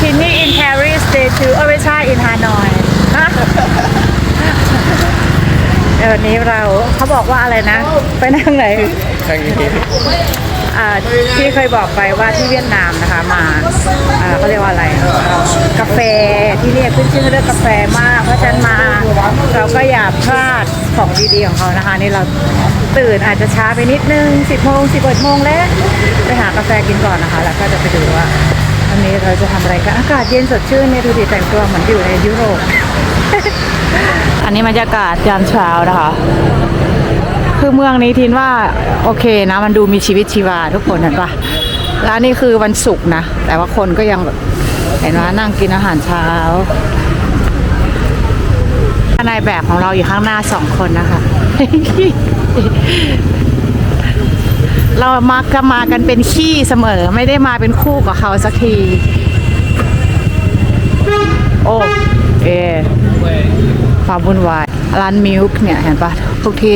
Kidney in Paris day two เอ้ยไม่ใช่ in Hanoi ฮะเดี๋ยววันนี้เราเขาบอกว่าอะไรนะ ไปนั่งไหนทางนี้อ่าที่เคยบอกไปว่าที่เวียดนามนะคะมาอ่าเขาเรียกว่าอะไรเอ่อกาแฟที่เนี่ยขึ้นชื่อเรื่องกาแฟมาก เพราะฉะนั้นมาเราก็อย่าพลาดของดีๆของเขานะคะนี่เราตื่นอาจจะช้าไปนิดนึง 10โมง11โมงแล้วไปหากาแฟกินก่อนนะคะ แล้วก็จะไปดูว่า วันนี้เราจะทำอะไรกันอากาศเย็นสดชื่นเนี่ยดูดิแต่งตัวเหมือนอยู่ในยุโรป อันนี้บรรยากาศยามเช้านะคะ คือเมืองนี้ทินว่าโอเคนะ มันดูมีชีวิตชีวาทุกคนเห็นปะแล้วนี่คือวันศุกร์นะ แต่ว่าคนก็ยังแบบเห็นว่านั่งกินอาหารเช้า นายแบบของเราอยู่ข้างหน้าสองคนนะคะ เรามักจะมากันเป็นขี้เสมอ ไม่ได้มาเป็นคู่กับเขาสักที โอ้เอความวุ่นวายร้านมิลค์เนี่ยเห็นปะทุกที่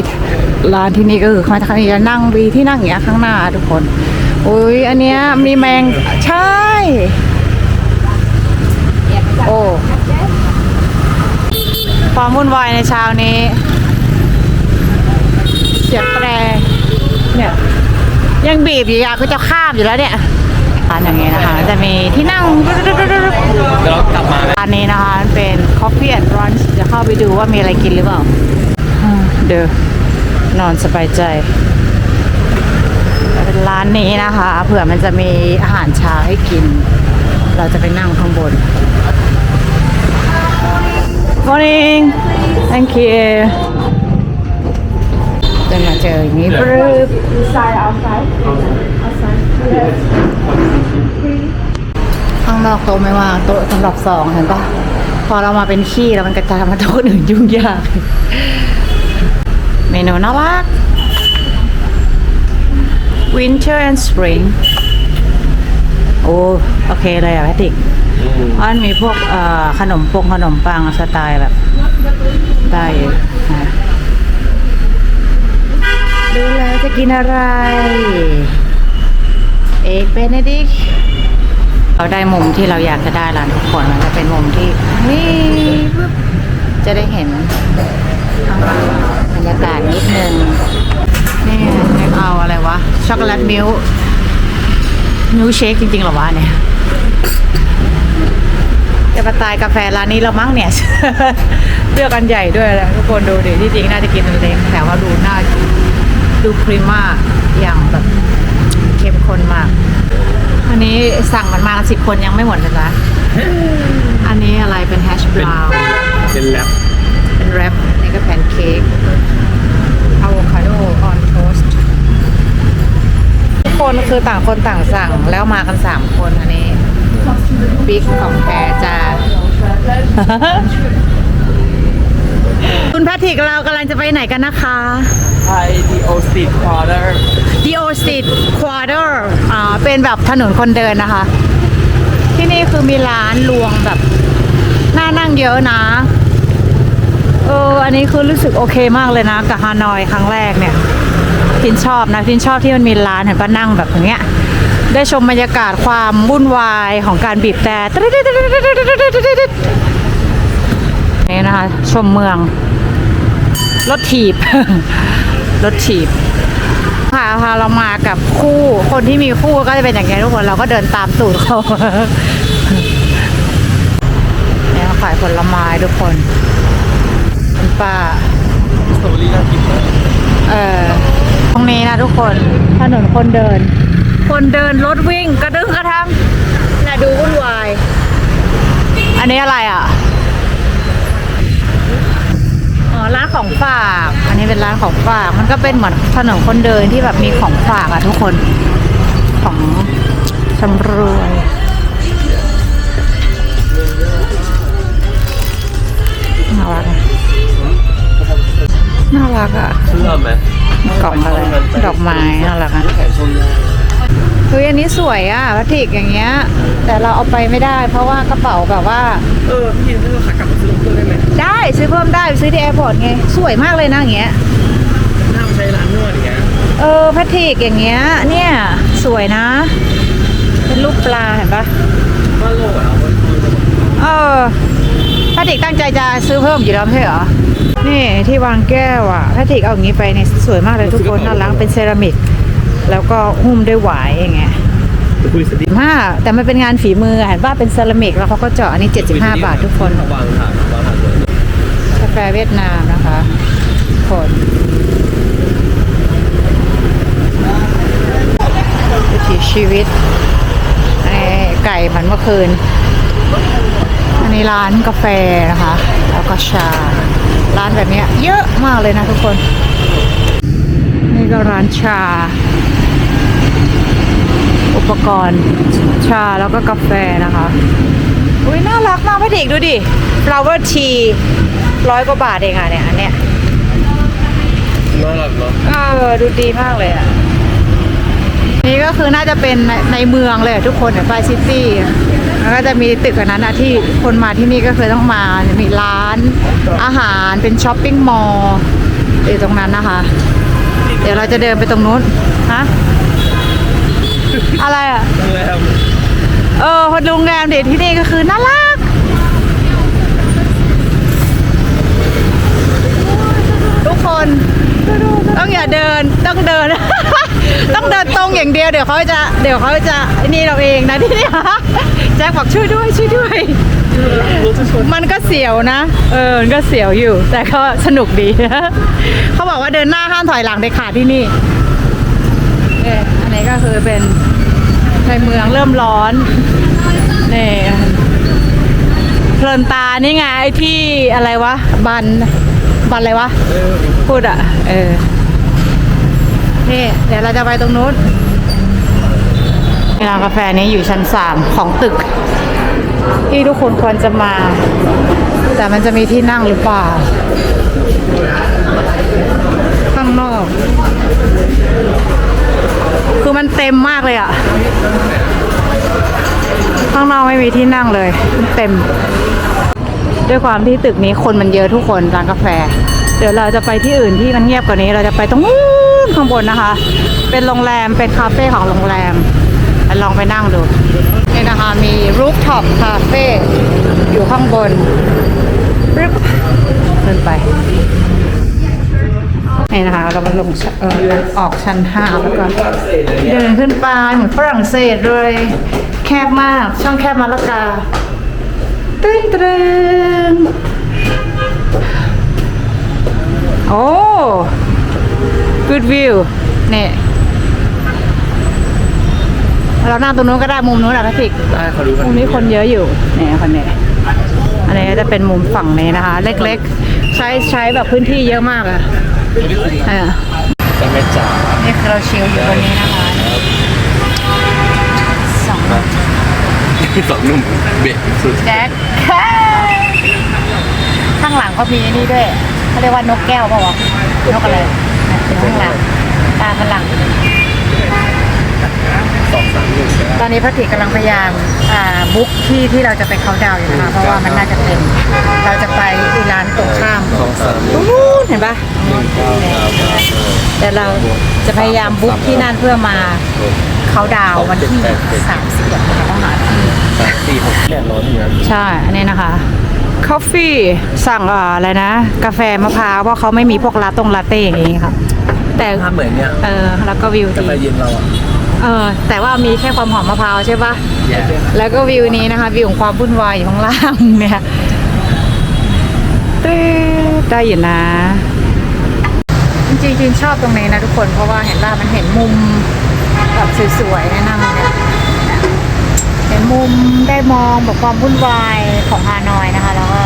ร้านที่นี่ก็คือเขาจะจะนั่งวีที่นั่งอย่างเงี้ยข้างหน้าทุกคนอุ้ยอันเนี้ยมีแมงใช่ โอ้ความวุ่นวายในเช้านี้ เสียงแตรเนี่ย ยังบีบอยู่อยาก็จะข้ามอยู่แล้วเนี่ยร้านอย่างเงี้ยนะคะ จะมีที่นั่งเดี๋ยวเรากลับมาร้านนี้นะคะเป็น Coffee and Brunch จะเข้าไปดูว่ามีอะไรกินหรือเปล่าเดี๋ยวนอนสบายใจเป็นร้านนี้นะคะเผื่อมันจะมีอาหารเช้าให้กิน เราจะไปนั่งข้างบน Morning thank you เดินมาเจออย่างนี้ปรึบข้างนอกโต๊ะไม่ว่างโต๊ะสำหรับสองเห็นปะพอเรามาเป็นขี้แล้วมันกระจายมาโต๊ะอื่นยุ่งยาก เมนูน่ารัก Winter and Spring โอ้โอเคเลยอะแพทริกเพราะมันมีพวกเอ่อขนมปงขนมปังสไตล์แบบได้อยู่นะ ดูแล้วจะกินอะไร เอกเบเนดิกเราได้มุมที่เราอยากจะได้แล้วทุกคนมันจะเป็นมุมที่นี่ปึ๊บจะได้เห็นข้างหลังบรรยากาศนิดนึงนี่เอกเอาอะไรวะ ช็อกโกแลตมิลค์มิลเชคจริงๆหรอวะเนี่ยจะมาตายกาแฟร้านนี้เรามั้งเนี่ยเลือกอันใหญ่ด้วยแหละทุกคนดูดิที่จริงน่าจะกินอันเล็กแต่ว่าดูน่า ดูพรีมาอย่างแบบเข้มข้นมาก อันนี้สั่งมันมาสิบคนยังไม่หมดเลยนะอันนี้อะไรเป็นแฮชบราวน์เป็นแลบเป็นแรปนี่ก็แพนเค้กอะโวคาโดออนโทสต์ทุกคนคือต่างคนต่างสั่งแล้วมากันสามคนอันนี้บิ๊กของแท้จ้าคุณ แพทริกเรากำลังจะไปไหนกันนะคะ ไทยดีโอสติดควอเตอร์ d o s t r e e t Quarter อ่าเป็นแบบถนนคนเดินนะคะ ที่นี่คือมีร้านรวงแบบน่านั่งเยอะนะ เออ อันนี้คือรู้สึกโอเคมากเลยนะ กับฮานอยครั้งแรกเนี่ยทินชอบนะทินชอบที่มันมีร้านเห็นปะนั่งแบบอย่างเงี้ย ได้ชมบรรยากาศความวุ่นวายของการบีบแต่นี่นะคะ ชมเมือง รถถีบ รถถีบค่ะพาเรามากับคู่คนที่มีคู่ก็จะเป็นอย่างนี้ยทุกคนเราก็เดินตามตูดเขาเนี่ยขายผลไม้ทุกคนคุณป้าสตรอเบอรี่น่ากินมากเออตรงนี้นะทุกคนถนนคนเดิน คนเดินรถวิ่งกระดึงกระทังน่าดูวุ่นวาย อันนี้อะไรอะ อ๋อร้าน ของฝาก อันนี้เป็นร้านของฝาก มันก็เป็นเหมือนถนนคนเดินที่แบบมีของฝากอะทุกคน ของชำรวยน่ารักอะน่ารักอะเชื่อไหมกล่องอะไร ดอกไม้น่ารักอะ แขนช่วงยากเฮ้ยอันนี้สวยอะพลาสติกอย่างเงี้ย แต่เราเอาไปไม่ได้ เพราะว่ากระเป๋าแบบว่า เออพี่ถ้าเราขากลับมาซื้อเครื่องได้ไหมได้ซื้อเพิ่มได้ไปซื้อที่แอร์พอร์ตไงสวยมากเลยนะอย่างเงี้ยถ้าไปใช้ร้านนวดอย่างเงี้ยเออพลาสติกอย่างเงี้ยเนี่ยสวยนะ เป็นรูปปลาเห็นปะว่าโลอะมันคือจะเออพระติกตั้งใจจะซื้อเพิ่มอยู่แล้วไม่ใช่เหรอนี่ที่วางแก้วอะพระติกเอาอย่างนี้ไปเนี่ยสวยมากเลยทุกคนน่ารักเป็นเซรามิก แล้วก็หุ้มด้วยหวายอย่างเงี้ยจะคุยสติห้าแต่มันเป็นงานฝีมือเห็นว่าเป็นเซรามิกแล้วเขาก็เจาะอันนี้ 75 บาททุกคนวางถาดวางถาดเลยกาแฟเวียดนามนะคะทุกคนวิถีชีวิตอันนี้ไก่ผันเมื่อคืน อันนี้ร้านกาแฟนะคะ แล้วก็ชา ร้านแบบเนี้ยเยอะมากเลยนะทุกคน นี่ก็ร้านชา อุปกรณ์ชาแล้วก็กาแฟนะคะอุ้ยน่ารักมากพี่เด็กดูดิ flower tea ร้อยกว่าบาทเองอะเนี่ยอันเนี้ยน่ารักเนาะเออดูดีมากเลยอะ นี่ก็คือน่าจะเป็นในในเมืองเลยอะทุกคนเนี่ยไฟซิตี้แล้วก็จะมีตึกอันนั้นนะที่คนมาที่นี่ก็คือต้องมาจะมีร้านอาหารเป็นช้อปปิ้งมอลล์อยู่ตรงนั้นนะคะเดี๋ยวเราจะเดินไปตรงนู้น ฮะ อะไรอะ โรงแรมเออคนโรงแรมเด็ดที่นี่ก็คือน่ารัก ทุกคนต้องอย่าเดินต้องเดิน ต้องเดินตรงอย่างเดียวเดี๋ยวเขาจะ เดี๋ยวเขาจะนี่เราเองนะที่นี่ แจ็คบอกช่วยด้วยช่วยด้วย มันก็เสียวนะ เออ มันก็เสียวอยู่ แต่ก็สนุกดี เขาบอกว่าเดินหน้าห้ามถอยหลังเด็ดขาดที่นี่เนี่ยอันนี้ก็คือเป็นในเมืองเริ่มร้อนนี่เพลินตานี่ไงไอ้ที่อะไรวะ บัน บันอะไรวะ พูดอะ เออ นี่ เดี๋ยวเราจะไปตรงนู้นร้านกาแฟนี้อยู่ชั้นสามของตึก ที่ทุกคนควรจะมา แต่มันจะมีที่นั่งหรือเปล่า ข้างนอก คือมันเต็มมากเลยอะข้างนอกไม่มีที่นั่งเลยมันเต็ม ด้วยความที่ตึกนี้คนมันเยอะทุกคนร้านกาแฟ เดี๋ยวเราจะไปที่อื่นที่มันเงียบกว่านี้ เราจะไปตรงนู้นข้างบนนะคะ เป็นโรงแรมเป็นคาเฟ่ของโรงแรม ลองไปนั่งดู นี่นะคะมีรูฟท็อปคาเฟ่อยู่ข้างบนปึ๊บขึ้นไป นี่นะคะ เรามาลงเออออกชั้นห้าแล้วก็เดินขึ้นไปเหมือนฝรั่งเศสเลย แคบมากช่องแคบมาละกาตึ้งตึ้งโอ้ good view เนี่ย เรานั่งตรงนู้นก็ได้มุมนู้นอะพระติกได้เขารู้กันมุมนี้คนเยอะอยู่เนี่ยคนนี้อันนี้จะเป็นมุมฝั่งนี้นะคะ เล็กๆ ใช้ใช้แบบพื้นที่เยอะมากอะเออแต่ไม่จ่านี่คือเราชิลอยู่วันนี้นะคะสองสองหนุ่มเบะสุดแจ็คข้างหลังก็มีนี่ด้วยเขาเรียกว่านกแก้วป่าวะนกอะไรอยู่ข้างหลังตาฝรั่ง สองสามหนุ่มตอนนี้พระติกำลังพยายามอ่าบุ๊กที่ที่เราจะไปเขาน์ดาวน์อยู่นะคะเพราะว่ามันน่าจะเต็มเราจะไปอีร้านตรงข้ามสองสามตรงนู้นเห็นปะแต่เราจะพยายามบุ๊กที่นั่นเพื่อมาเขาน์ดาวน์วันที่30นะคะต้องหาที่ สามสี่หกแปดร้อยอย่างเงี้ยใช่ อันนี้นะคะคอฟฟี่สั่งเอ่ออะไรนะ กาแฟมะพร้าวเพราะเขาไม่มีพวกลาตงลาเต้อย่างนี้ค่ะ แต่ถ้าเหมือนเนี้ยเออแล้วก็วิวกาดี แฟเย็นเราอะ เออแต่ว่ามีแค่ความหอมมะพร้าวใช่ปะแย่แล้วก็วิวนี้นะคะ วิวของความวุ่นวายอยู่ข้างล่างเนี่ยตึ๊ดได้อยู่นะ จริงๆจริงๆชอบตรงนี้นะทุกคนเพราะว่าเห็นว่ามันเห็นมุมแบบสวยๆนะนั่งเนี่ยเห็นมุมได้มองแบบความวุ่นวายของฮานอยนะคะ แล้วก็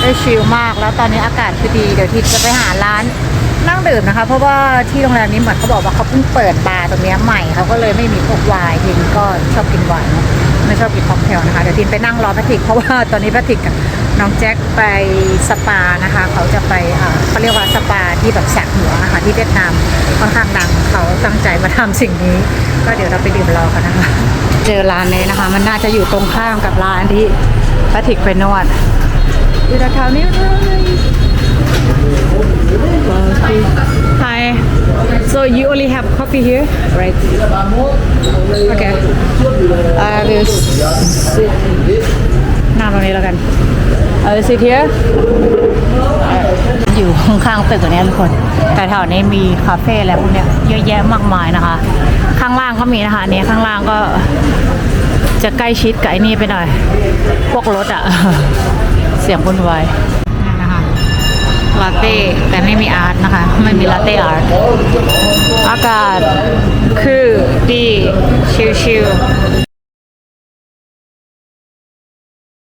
ได้ชิลมากแล้วตอนนี้อากาศคือดี เดี๋ยวทิศจะไปหาร้าน นั่งดื่มนะคะ เพราะว่าที่โรงแรมนี้เหมือนเขาบอกว่าเขาเพิ่งเปิดบาร์ตรงเนี้ยใหม่เขาก็เลยไม่มีพวกไวน์ทินก็ชอบกินไวน์เนอะไม่ชอบกินค็อกเทลนะคะเดี๋ยวทินไปนั่งรอแพทริกเพราะว่าตอนนี้แพทริกกับน้องแจ็คไปสปานะคะ เขาจะไปอ่าเขาเรียกว่าสปาที่แบบแสกหัวนะคะที่เวียดนามค่อนข้างดังเขาตั้งใจมาทำสิ่งนี้ ก็เดี๋ยวเราไปดื่มรอกันนะคะ เจอร้านนี้นะคะ มันน่าจะอยู่ตรงข้ามกับร้านที่พระถิกไปนวดอยู่แถวๆนี้เลย Hi so you only have coffee here right okay I will sit นั่งตรงนี้แล้วกัน I will sit here อยู่ข้างๆตึกตัวนี้ทุกคน แต่แถวนี้มีคาเฟ่อะไรพวกเนี้ยเยอะแยะมากมายนะคะ ข้างล่างก็มีนะคะอันนี้ข้างล่างก็จะใกล้ชิดกับไอ้นี่ไปหน่อย พวกรถอะ เสียงวุ่นวายนี่นะคะ ลาเต้แต่ไม่มีอาร์ตนะคะ ไม่มีลาเต้อาร์ตอากาศคือดีชิลๆ